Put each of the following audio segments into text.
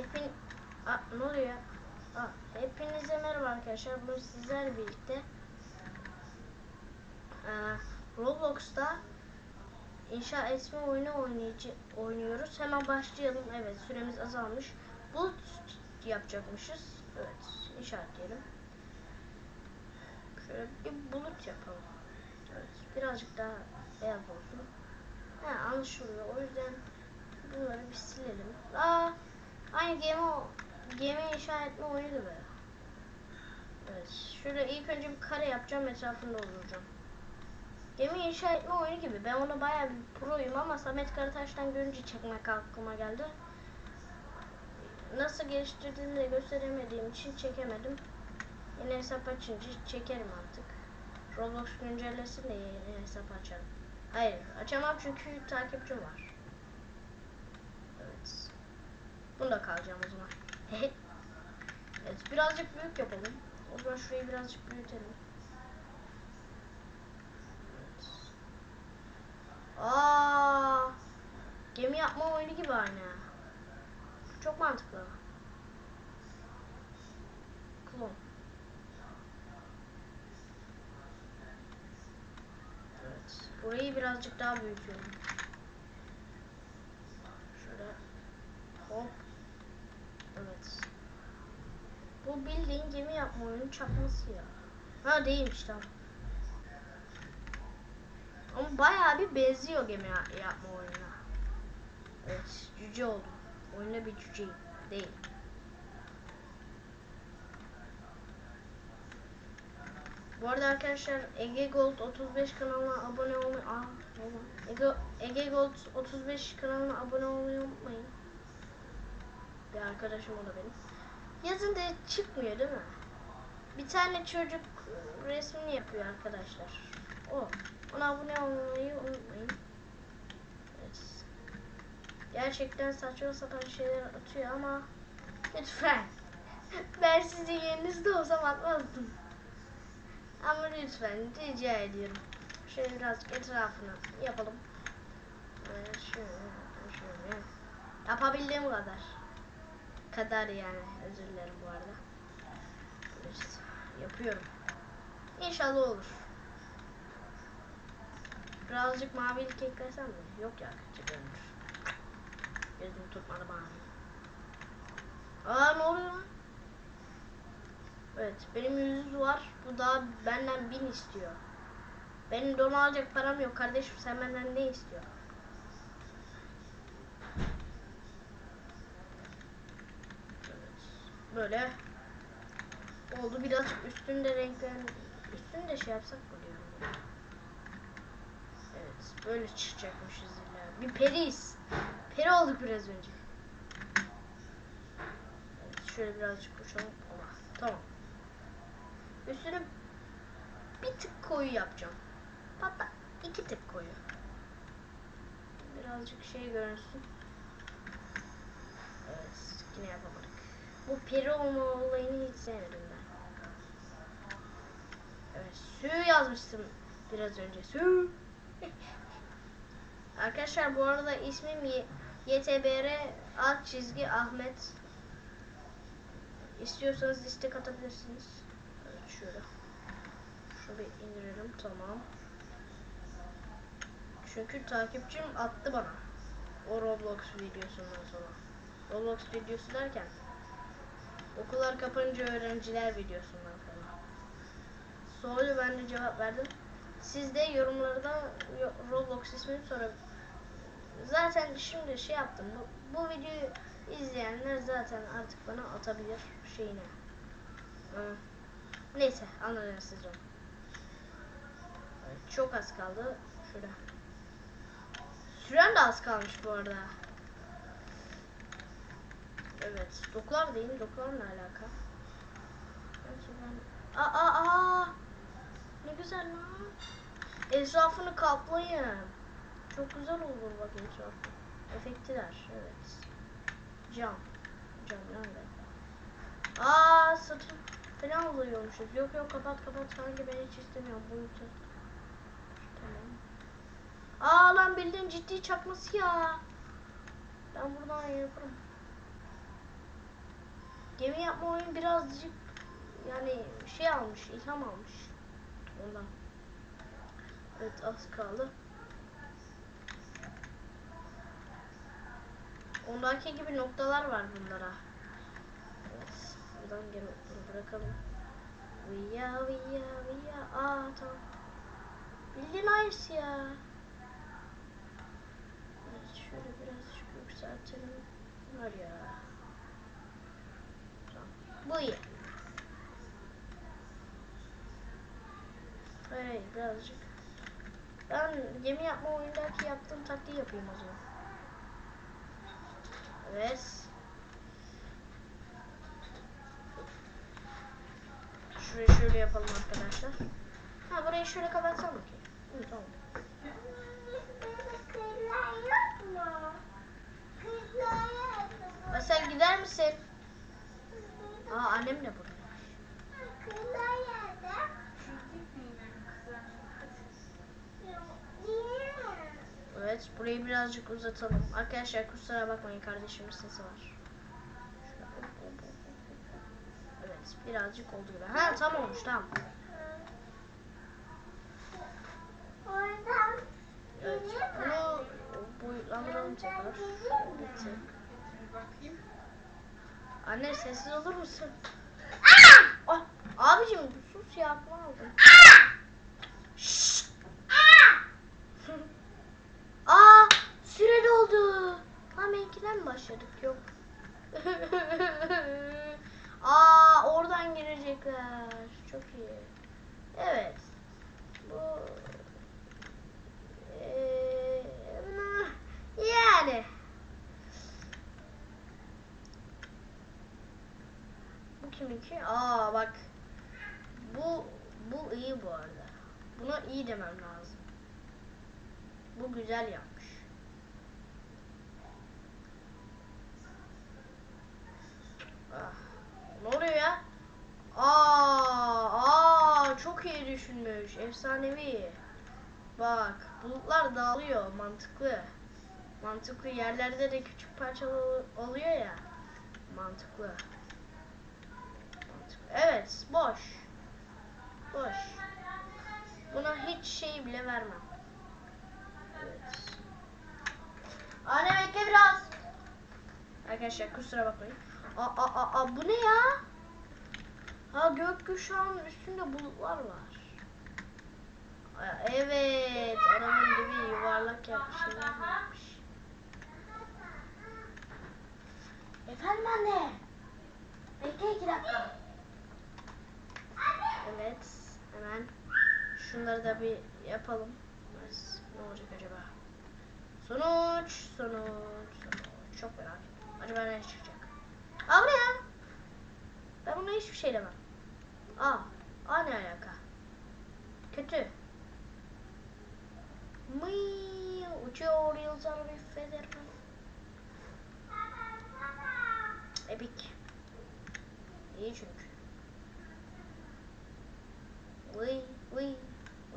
Hepin... Aa, ne oluyor? Aa, hepinize merhaba arkadaşlar. Bugün sizlerle birlikte ee, Roblox'ta inşa etme oyunu oynuyoruz. Hemen başlayalım. Evet süremiz azalmış. Bulut yapacakmışız. Evet işaretleyelim. Şöyle bir bulut yapalım. Evet birazcık daha beyaz olsun. He anlaşılıyor. O yüzden bunları bir silelim. Aa, aynı gemi gemi inşa etme oyunu gibi. Evet. Şurada ilk önce bir kare yapacağım. Etrafında olacağım. Gemi inşa etme oyunu gibi. Ben ona bayağı bir proyum ama Samet Karataş'tan görünce çekmek aklıma geldi. Nasıl geliştirdiğini de gösteremediğim için çekemedim. Yine hesap açınca çekerim artık. Roblox güncellesin de yeni hesap açarım. Hayır açamam çünkü takipçim var. Evet. Bunda kalacağım o zaman. evet birazcık büyük yapalım. O zaman şurayı birazcık büyütelim. Evet. Aa, gemi yapma oyunu gibi aynı. Çok mantıklı. Klon. Evet. Burayı birazcık daha büyütüyorum. Şöyle. Hop. Evet. Bildiğin gemi yapma oyunu çakması ya. Ha değilmiş tamam. Ama bayağı bir benziyor gemi ya- yapma oyununa. Evet, cüce oldum. Oyunda bir cüceyim. Değil. Bu arada arkadaşlar Ege Gold 35 kanalına abone olmayı... Aa. Ege, Ege Gold 35 kanalına abone olmayı unutmayın. Bir arkadaşım o da benim. Yazın da çıkmıyor değil mi? Bir tane çocuk resmini yapıyor arkadaşlar. O. Ona abone olmayı unutmayın. Evet. Gerçekten saçma sapan şeyler atıyor ama lütfen. ben sizin yerinizde olsam atmazdım. Ama lütfen rica ediyorum. Şöyle birazcık etrafını yapalım. Böyle şöyle, şöyle. Yapabildiğim kadar. Kadar yani. Özür dilerim bu arada. Yapıyorum. İnşallah olur. Birazcık mavilik eklesem mi? Yok ya kötü görünür. Gözüm tutmadı mavi. Aa ne oluyor lan? Evet benim yüzüz var. Bu daha benden bin istiyor. Benim don alacak param yok kardeşim sen benden ne istiyor? Evet. Böyle oldu birazcık üstünde renklen üstünde şey yapsak diyorum. Evet böyle çıkacakmışız illa. Bir periyiz. Peri olduk biraz önce. Evet, şöyle birazcık uçalım. Ola. Tamam. Üstüne bir tık koyu yapacağım. Hatta iki tık koyu. Birazcık şey görünsün. Evet yine yapamadık. Bu peri olma olayını hiç sevmedim ben. Evet sü yazmıştım biraz önce. Sü. Arkadaşlar bu arada ismim Y- YTBR alt çizgi Ahmet. İstiyorsanız istek atabilirsiniz. Evet şöyle. Şunu bir indirelim tamam. Çünkü takipçim attı bana. O Roblox videosundan sonra. Roblox videosu derken okullar kapanınca öğrenciler videosundan. Sonra ben de cevap verdim. Siz de yorumlarda yo- Roblox ismini sonra zaten şimdi şey yaptım. Bu, bu videoyu izleyenler zaten artık bana atabilir şeyini. Hı. Neyse anladınız siz onu. Çok az kaldı. Şurada. Süren de az kalmış bu arada. Evet. Dokular değil. Dokular ne alaka? Gerçi ben... Aa, aa! Ne güzel lan. Etrafını kaplayın. Çok güzel olur bak etrafı. Efektiler. Evet. Cam. Cam nerede? Aa satın falan oluyormuşuz. Yok yok kapat kapat kanki ben hiç istemiyorum boyutu. Tamam. Aa lan bildiğin ciddi çakması ya. Ben buradan yaparım. Gemi yapma oyun birazcık yani şey almış, ilham almış. Ondan. Evet az kaldı. Ondaki gibi noktalar var bunlara. Evet. Buradan gemi bunu bırakalım. Vıya vıya vıya. Aa tamam. Bildiğin Ice ya. Evet, şöyle birazcık yükseltelim. Var ya. İyi. Hayır birazcık. Ben gemi yapma oyundaki yaptığım taktiği yapayım o zaman. Evet. Şurayı şöyle yapalım arkadaşlar. Ha burayı şöyle kapatsam bakayım. Burayı birazcık uzatalım. Arkadaşlar kusura bakmayın kardeşimin sesi var. Evet birazcık oldu gibi. Ha tam olmuş tamam. Evet bunu boyutlandıralım tekrar. Bitti. Anne sessiz olur musun? Ah, abicim sus ya aldın. Şşt. Aa süre doldu. Lan benimkinden mi başladık? Yok. Aa oradan girecekler. Çok iyi. Evet. Bu Eee, yani Bu kiminki? Aa bak. Bu bu iyi bu arada. Buna iyi demem lazım. Bu güzel yapmış. Ah. Ne oluyor ya? Aa, aa çok iyi düşünmüş. Efsanevi. Bak, bulutlar dağılıyor. Mantıklı. Mantıklı. Yerlerde de küçük parçalar ol- oluyor ya. Mantıklı. Mantıklı. Evet, boş. Boş. Buna hiç şey bile vermem. Anne bekle biraz. Arkadaşlar kusura bakmayın. Aa, aa, aa, bu ne ya? Ha gökkuşağının üstünde bulutlar var. Evet, adamın gibi yuvarlak yapmış şeyler yapmış. Efendim anne. Bekle iki dakika. Evet, hemen şunları da bir yapalım. Ne olacak acaba? Sonuç, sonuç, sonuç. Çok merak ettim. Acaba ne çıkacak? Aa bu ne ya? Ben buna hiçbir şey demem. Aa, aa ne alaka? Kötü. Mıy, uçuyor yıldızlar bir Federman. Epik. İyi çünkü. Vıy vıy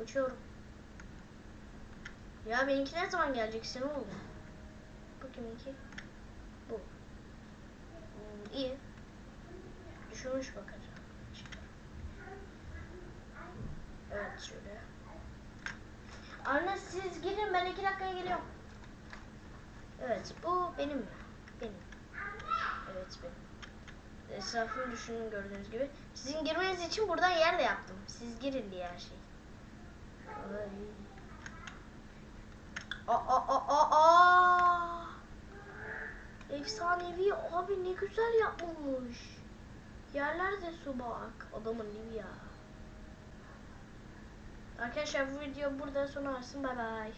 uçuyorum. Ya benimki ne zaman gelecek ne oldu? Bu kiminki? Bu. Hmm, iyi. Düşürmüş. Evet şöyle. Anne siz girin ben iki dakikaya geliyorum. Evet bu benim? Benim. Evet benim. Etrafını düşünün gördüğünüz gibi. Sizin girmeniz için buradan yer de yaptım. Siz girin diye her şey. Aa, aa, aa, aa. Efsanevi abi ne güzel yapılmış. Yerlerde su bak. Adamın ya. Arkadaşlar bu video burada sona ersin. Bay bay.